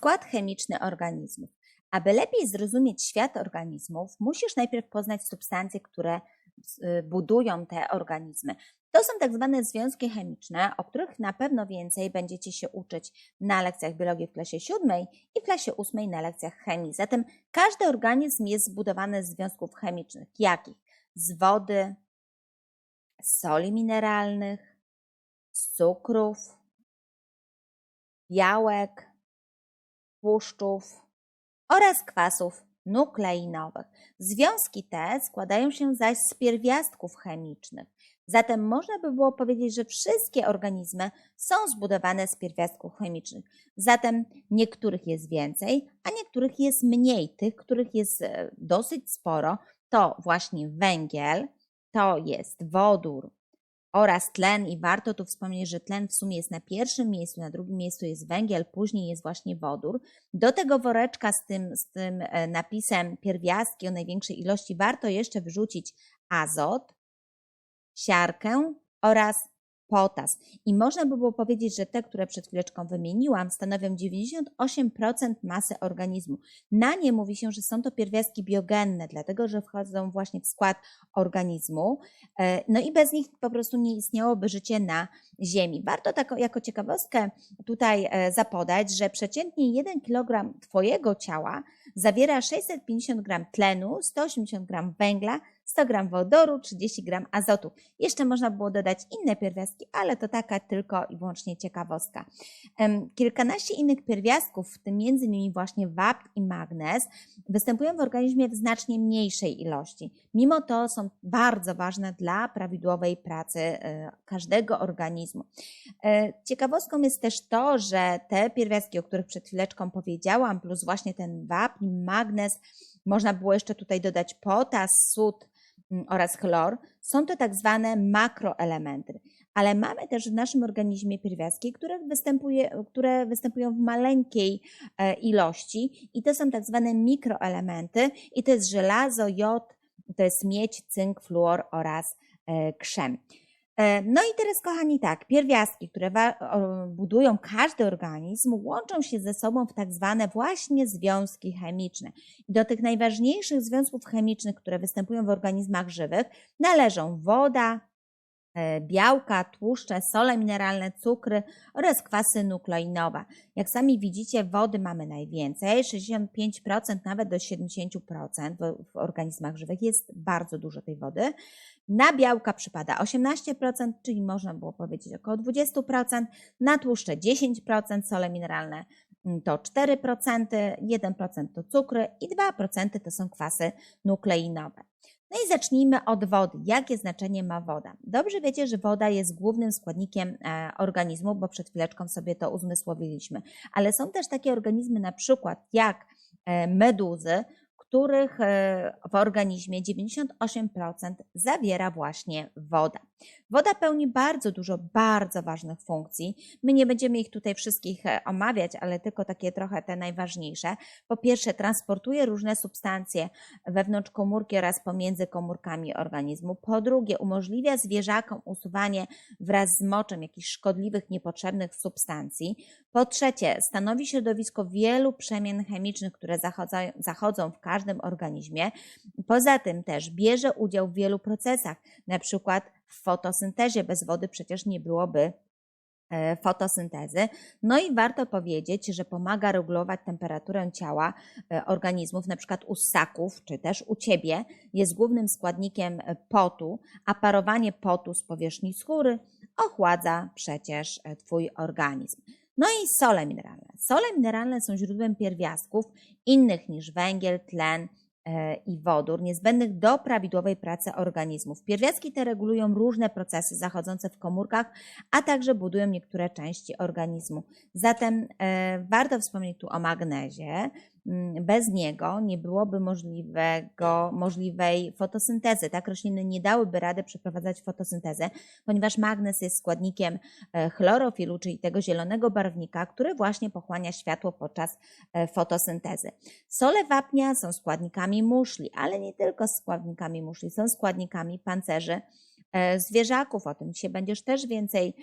Skład chemiczny organizmów. Aby lepiej zrozumieć świat organizmów, musisz najpierw poznać substancje, które y, budują te organizmy. To są tak zwane związki chemiczne, o których na pewno więcej będziecie się uczyć na lekcjach biologii w klasie siódmej i w klasie ósmej na lekcjach chemii. Zatem każdy organizm jest zbudowany z związków chemicznych. Jakich? Z wody, z soli mineralnych, z cukrów, białek, tłuszczów oraz kwasów nukleinowych. Związki te składają się zaś z pierwiastków chemicznych. Zatem można by było powiedzieć, że wszystkie organizmy są zbudowane z pierwiastków chemicznych. Zatem niektórych jest więcej, a niektórych jest mniej. Tych, których jest e, dosyć sporo, to właśnie węgiel, to jest wodór, oraz tlen i warto tu wspomnieć, że tlen w sumie jest na pierwszym miejscu, na drugim miejscu jest węgiel, później jest właśnie wodór. Do tego woreczka z tym, z tym e, napisem pierwiastki o największej ilości warto jeszcze wyrzucić azot, siarkę oraz potas. I można by było powiedzieć, że te, które przed chwileczką wymieniłam, stanowią 98% masy organizmu. Na nie mówi się, że są to pierwiastki biogenne, dlatego że wchodzą właśnie w skład organizmu. E, no i bez nich po prostu nie istniałoby życie na Ziemi. Warto tak jako ciekawostkę tutaj e, zapodać, że przeciętnie 1 kg Twojego ciała zawiera 650 g tlenu, 180 g węgla, 100 g wodoru, 30 g azotu. Jeszcze można było dodać inne pierwiastki, ale to taka tylko i wyłącznie ciekawostka. Kilkanaście innych pierwiastków, w tym m.in. właśnie wapń i magnez, występują w organizmie w znacznie mniejszej ilości. Mimo to są bardzo ważne dla prawidłowej pracy e, każdego organizmu. E, ciekawostką jest też to, że te pierwiastki, o których przed chwileczką powiedziałam, plus właśnie ten wapń, magnez, można było jeszcze tutaj dodać potas, sód, oraz chlor, są to tak zwane makroelementy. Ale mamy też w naszym organizmie pierwiastki, które, występuje, które występują w maleńkiej e, ilości i to są tak zwane mikroelementy i to jest żelazo, jod, to jest miedź, cynk, fluor oraz e, krzem. E, no i teraz, kochani, tak, pierwiastki, które budują każdy organizm, łączą się ze sobą w tak zwane właśnie związki chemiczne. I do tych najważniejszych związków chemicznych, które występują w organizmach żywych, należą woda, E, białka, tłuszcze, sole mineralne, cukry oraz kwasy nukleinowe. Jak sami widzicie, wody mamy najwięcej, 65% nawet do 70% w, w organizmach żywych jest bardzo dużo tej wody. Na białka przypada 18%, czyli można było powiedzieć około 20%, na tłuszcze 10%, sole mineralne mm, to 4%, 1% to cukry i 2% to są kwasy nukleinowe. No i zacznijmy od wody. Jakie znaczenie ma woda? Dobrze wiecie, że woda jest głównym składnikiem e, organizmu, bo przed chwileczką sobie to uzmysłowiliśmy. Ale są też takie organizmy, na przykład jak e, meduzy, których e, w organizmie 98% zawiera właśnie woda. Woda pełni bardzo dużo bardzo ważnych funkcji. My nie będziemy ich tutaj wszystkich e, omawiać, ale tylko takie trochę te najważniejsze. Po pierwsze, transportuje różne substancje wewnątrz komórki oraz pomiędzy komórkami organizmu. Po drugie, umożliwia zwierzakom usuwanie wraz z moczem jakichś szkodliwych, niepotrzebnych substancji. Po trzecie, stanowi środowisko wielu przemian chemicznych, które zachodzą w każdym organizmie. Poza tym też bierze udział w wielu procesach, na przykład w fotosyntezie. Bez wody przecież nie byłoby e, fotosyntezy. No i warto powiedzieć, że pomaga regulować temperaturę ciała e, organizmów, na przykład u ssaków, czy też u ciebie, jest głównym składnikiem e, potu, a parowanie potu z powierzchni skóry ochładza przecież twój organizm. No i sole mineralne. Sole mineralne są źródłem pierwiastków innych niż węgiel, tlen, E, i wodór niezbędnych do prawidłowej pracy organizmów. Pierwiastki te regulują różne procesy zachodzące w komórkach, a także budują niektóre części organizmu. Zatem e, warto wspomnieć tu o magnezie, bez niego nie byłoby możliwego, możliwej fotosyntezy. Tak, rośliny nie dałyby rady przeprowadzać fotosyntezę, ponieważ magnez jest składnikiem e, chlorofilu, czyli tego zielonego barwnika, który właśnie pochłania światło podczas e, fotosyntezy. Sole wapnia są składnikami muszli, ale nie tylko składnikami muszli, są składnikami pancerzy e, zwierzaków. O tym się będziesz też więcej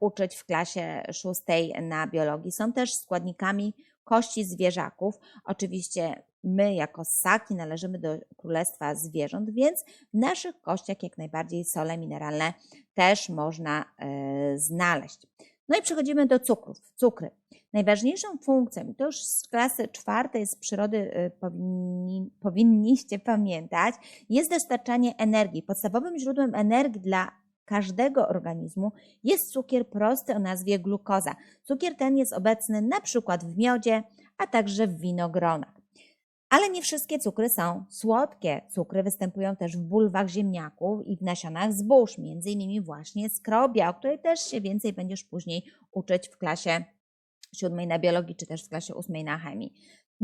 uczyć w klasie szóstej na biologii. Są też składnikami kości zwierzaków. Oczywiście my jako ssaki należymy do królestwa zwierząt, więc w naszych kościach jak najbardziej sole mineralne też można e, znaleźć. No i przechodzimy do cukrów. Cukry. Najważniejszą funkcją, to już z klasy czwartej z przyrody y, powinni, powinniście pamiętać, jest dostarczanie energii. Podstawowym źródłem energii dla każdego organizmu jest cukier prosty o nazwie glukoza. Cukier ten jest obecny na przykład w miodzie, a także w winogronach. Ale nie wszystkie cukry są słodkie. Cukry występują też w bulwach ziemniaków i w nasionach zbóż, między innymi właśnie skrobia, o której też się więcej będziesz później uczyć w klasie siódmej na biologii, czy też w klasie ósmej na chemii.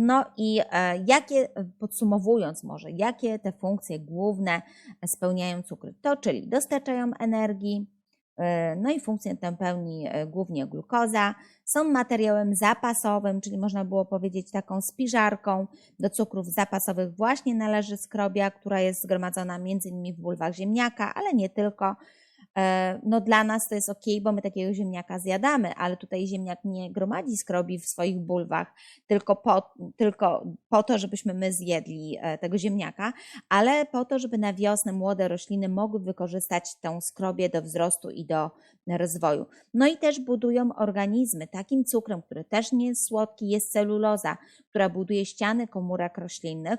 No i e, jakie, podsumowując może, jakie te funkcje główne spełniają cukry? To czyli dostarczają energii, e, no i funkcję tę pełni e, głównie glukoza. Są materiałem zapasowym, czyli można było powiedzieć taką spiżarką. Do cukrów zapasowych właśnie należy skrobia, która jest zgromadzona m.in. w bulwach ziemniaka, ale nie tylko. E, no dla nas to jest ok, bo my takiego ziemniaka zjadamy, ale tutaj ziemniak nie gromadzi skrobi w swoich bulwach tylko po, tylko po to, żebyśmy my zjedli e, tego ziemniaka, ale po to, żeby na wiosnę młode rośliny mogły wykorzystać tą skrobię do wzrostu i do rozwoju. No i też budują organizmy. Takim cukrem, który też nie jest słodki, jest celuloza, która buduje ściany komórek roślinnych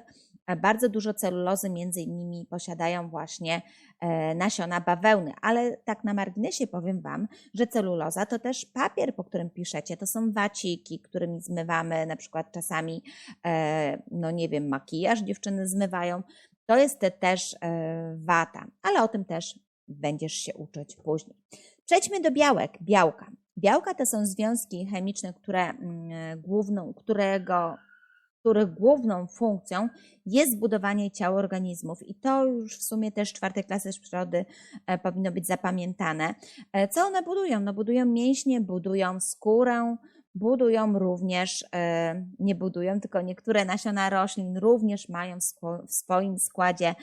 bardzo dużo celulozy między innymi posiadają właśnie e, nasiona bawełny, ale tak na marginesie powiem Wam, że celuloza to też papier, po którym piszecie, to są waciki, którymi zmywamy na przykład czasami, e, no nie wiem, makijaż dziewczyny zmywają, to jest też e, wata, ale o tym też będziesz się uczyć później. Przejdźmy do białek, białka. Białka to są związki chemiczne, które mm, główną, którego których główną funkcją jest budowanie ciał organizmów. I to już w sumie też czwartej klasy przyrody e, powinno być zapamiętane. E, co one budują? No budują mięśnie, budują skórę, budują również, e, nie budują, tylko niektóre nasiona roślin również mają w swoim składzie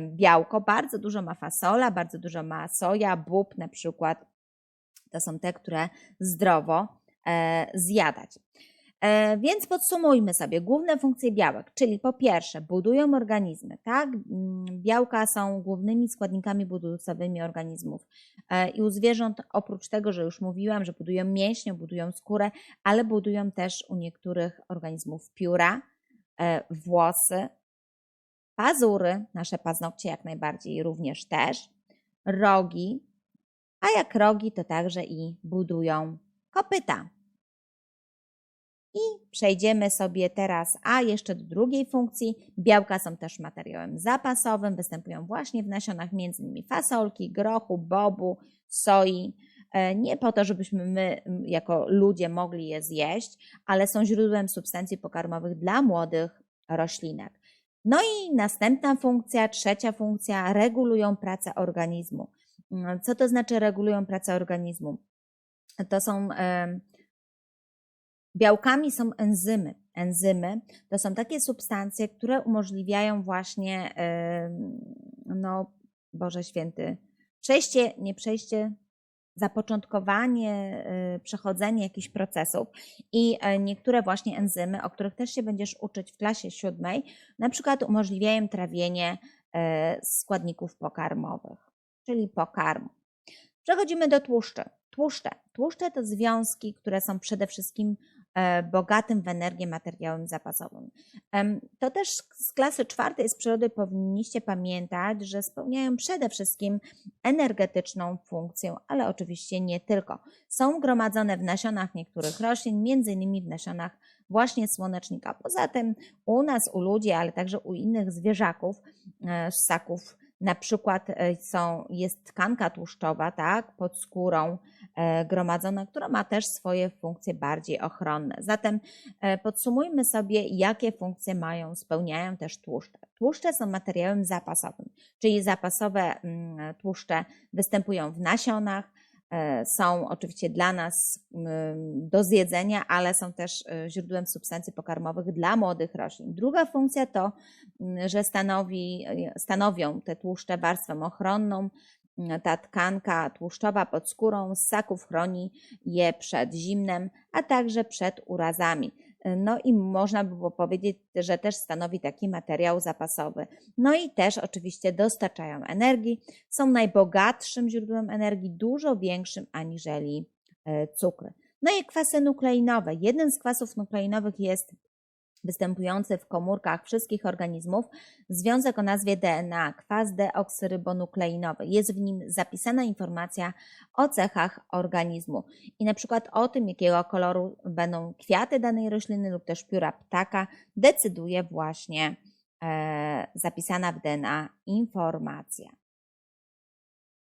białko. Bardzo dużo ma fasola, bardzo dużo ma soja, bób na przykład. To są te, które zdrowo zjadać. E, więc podsumujmy sobie główne funkcje białek, czyli po pierwsze budują organizmy, tak? Mm, białka są głównymi składnikami budulcowymi organizmów. E, I u zwierząt, oprócz tego, że już mówiłam, że budują mięśnie, budują skórę, ale budują też u niektórych organizmów pióra, e, włosy, pazury, nasze paznokcie jak najbardziej również też, rogi, a jak rogi, to także i budują kopyta. I przejdziemy sobie teraz, a jeszcze do drugiej funkcji. Białka są też materiałem zapasowym, występują właśnie w nasionach m.in. fasolki, grochu, bobu, soi. E, nie po to, żebyśmy my jako ludzie mogli je zjeść, ale są źródłem substancji pokarmowych dla młodych roślinek. No i następna funkcja, trzecia funkcja, regulują pracę organizmu. Co to znaczy regulują pracę organizmu? To są Białkami są enzymy. Enzymy to są takie substancje, które umożliwiają właśnie, no Boże Święty, przejście, nie przejście, zapoczątkowanie, y, przechodzenie jakichś procesów i e, niektóre właśnie enzymy, o których też się będziesz uczyć w klasie siódmej, na przykład umożliwiają trawienie e, składników pokarmowych, czyli pokarmu. Przechodzimy do tłuszczy. Tłuszcze. Tłuszcze to związki, które są przede wszystkim E, bogatym w energię materiałem zapasowym. To też z klasy czwartej z przyrody powinniście pamiętać, że spełniają przede wszystkim energetyczną funkcję, ale oczywiście nie tylko. Są gromadzone w nasionach niektórych roślin, między innymi w nasionach właśnie słonecznika. Poza tym u nas, u ludzi, ale także u innych zwierzaków, e, ssaków, na przykład e, są, jest tkanka tłuszczowa, tak, pod skórą e, gromadzona, która ma też swoje funkcje bardziej ochronne. Zatem e, podsumujmy sobie, jakie funkcje mają, spełniają też tłuszcze. Tłuszcze są materiałem zapasowym, czyli zapasowe mm, tłuszcze występują w nasionach, są oczywiście dla nas do zjedzenia, ale są też e, źródłem substancji pokarmowych dla młodych roślin. Druga funkcja to, że stanowi, e, stanowią te tłuszcze warstwę ochronną. Ta tkanka tłuszczowa pod skórą ssaków chroni je przed zimnem, a także przed urazami. No i można by było powiedzieć, że też stanowi taki materiał zapasowy. No i też oczywiście dostarczają energii, są najbogatszym źródłem energii, dużo większym aniżeli e, cukry. No i kwasy nukleinowe. Jeden z kwasów nukleinowych jest występujący w komórkach wszystkich organizmów, związek o nazwie DNA, kwas deoksyrybonukleinowy. Jest w nim zapisana informacja o cechach organizmu i na przykład o tym, jakiego koloru będą kwiaty danej rośliny lub też pióra ptaka, decyduje właśnie e, zapisana w DNA informacja.